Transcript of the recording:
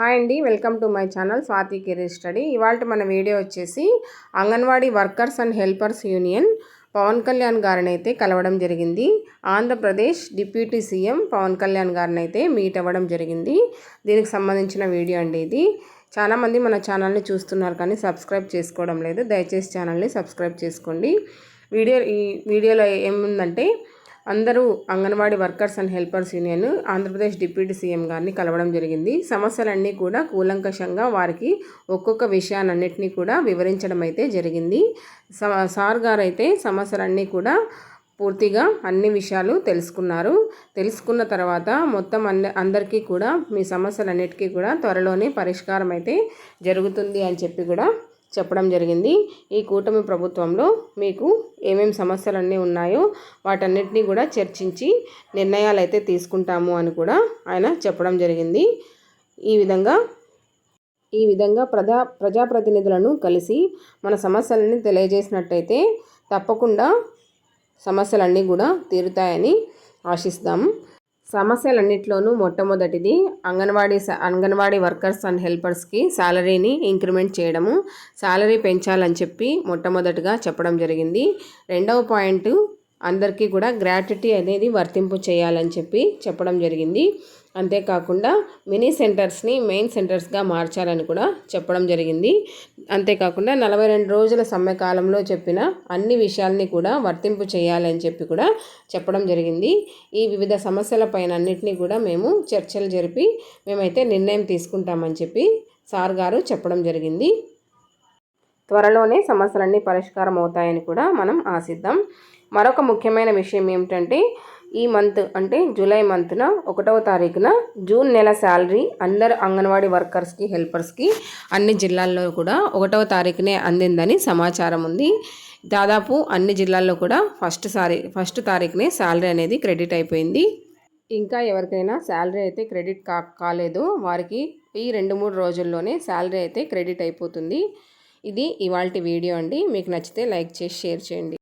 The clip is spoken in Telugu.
హాయ్ అండి welcome to my channel Swathi career study. ఇవాళ మన వీడియో వచ్చేసి anganwadi workers and helpers union Pawan Kalyan గారిని అయితే కలవడం జరిగింది. ఆంధ్రప్రదేశ్ డిప్యూటీ సీఎం పవన్ కళ్యాణ్ గారిని అయితే మీట్ అవ్వడం జరిగింది. దీనికి సంబంధించిన వీడియో అండి ఇది. చాలామంది మన ఛానల్ని చూస్తున్నారు కానీ సబ్స్క్రైబ్ చేసుకోవడం లేదు. దయచేసి ఛానల్ని సబ్స్క్రైబ్ చేసుకోండి. వీడియో ఈ వీడియోలో ఏముందంటే అందరూ anganwadi workers and helpers union Andhra Pradesh deputy CM గారిని కలవడం జరిగింది. సమస్యలన్నీ కూడా కూలంకషంగా వారికి ఒక్కొక్క విషయాలన్నింటినీ కూడా వివరించడం అయితే జరిగింది. సార్ గారు అయితే సమస్యలన్నీ కూడా పూర్తిగా అన్ని విషయాలు తెలుసుకున్నారు. తెలుసుకున్న తర్వాత మొత్తం అంద అందరికీ కూడా మీ సమస్యలన్నిటికీ కూడా త్వరలోనే పరిష్కారం అయితే జరుగుతుంది అని చెప్పి కూడా చెప్పడం జరిగింది. ఈ కూటమి ప్రభుత్వంలో మీకు ఏమేమి సమస్యలన్నీ ఉన్నాయో వాటన్నిటినీ కూడా చర్చించి నిర్ణయాలు అయితే తీసుకుంటాము అని కూడా ఆయన చెప్పడం జరిగింది. ఈ విధంగా ఈ విధంగా ప్రజా ప్రజాప్రతినిధులను కలిసి మన సమస్యలని తెలియజేసినట్టయితే తప్పకుండా సమస్యలన్నీ కూడా తీరుతాయని ఆశిస్తాం. సమస్యలన్నింటిలోనూ మొట్టమొదటిది అంగన్వాడీ అంగన్వాడీ వర్కర్స్ అండ్ హెల్పర్స్కి శాలరీని ఇంక్రిమెంట్ చేయడము శాలరీ పెంచాలని చెప్పి మొట్టమొదటిగా చెప్పడం జరిగింది. రెండవ పాయింట్ అందరికీ కూడా గ్రాట్యుటీ అనేది వర్తింపు చేయాలని చెప్పి చెప్పడం జరిగింది. అంతేకాకుండా మినీ సెంటర్స్ని మెయిన్ సెంటర్స్గా మార్చాలని కూడా చెప్పడం జరిగింది. అంతేకాకుండా నలభై రెండు రోజుల సమ్మెకాలంలో చెప్పిన అన్ని విషయాల్ని కూడా వర్తింపు చేయాలని చెప్పి కూడా చెప్పడం జరిగింది. ఈ వివిధ సమస్యల పైన అన్నింటినీ కూడా మేము చర్చలు జరిపి మేమైతే నిర్ణయం తీసుకుంటామని చెప్పి సార్ గారు చెప్పడం జరిగింది. త్వరలోనే సమస్యలన్నీ పరిష్కారం అవుతాయని కూడా మనం ఆశిద్దాం. మరొక ముఖ్యమైన విషయం ఏమిటంటే ఈ మంత్ అంటే జూలై మంత్న ఒకటవ తారీఖున జూన్ నెల శాలరీ అందరు అంగన్వాడీ వర్కర్స్కి హెల్పర్స్కి అన్ని జిల్లాల్లో కూడా ఒకటవ తారీఖునే అందిందని సమాచారం ఉంది. దాదాపు అన్ని జిల్లాల్లో కూడా ఫస్ట్ సారీ ఫస్ట్ తారీఖునే శాలరీ అనేది క్రెడిట్ అయిపోయింది. ఇంకా ఎవరికైనా శాలరీ అయితే క్రెడిట్ కా కాలేదు వారికి ఈ రెండు మూడు రోజుల్లోనే శాలరీ అయితే క్రెడిట్ అయిపోతుంది. ఇది ఇవాళ వీడియో అండి. మీకు నచ్చితే లైక్ చేసి షేర్ చేయండి.